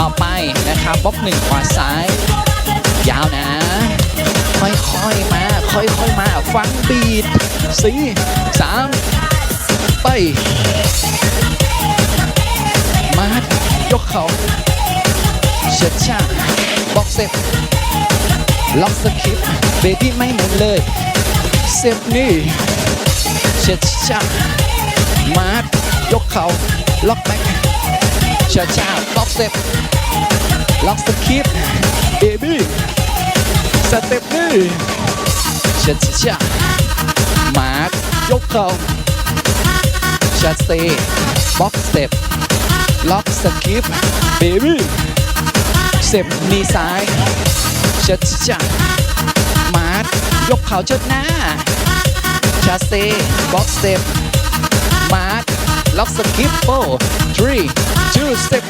ต่อไปนะครับบล็อกหนึ่งขวาซ้าย ยาวนะ ค่อยๆมา ค่อยๆมา ฟังบีดสี่สามไป มายกเขาเชิดชาบล็อกเซฟล็อกสคริปเบบี้ไม่หมุนเลยเซฟนี่เชิดชามายกเขาล็อกแบ็ค ชิดชาบล็อกเซฟล็อกสคริปเบบี้สเต็ปนี่ชิดชามาดยกเขาชิดเซบ็อกสเต็ปล็อกสกิปเบบี้เสพมีซ้ายชัดจัดมาร์ทยกเข่าเชิดหน้าชาเซบ็อกเซปมาร์ก สกิปโฟ3 2สเต็ป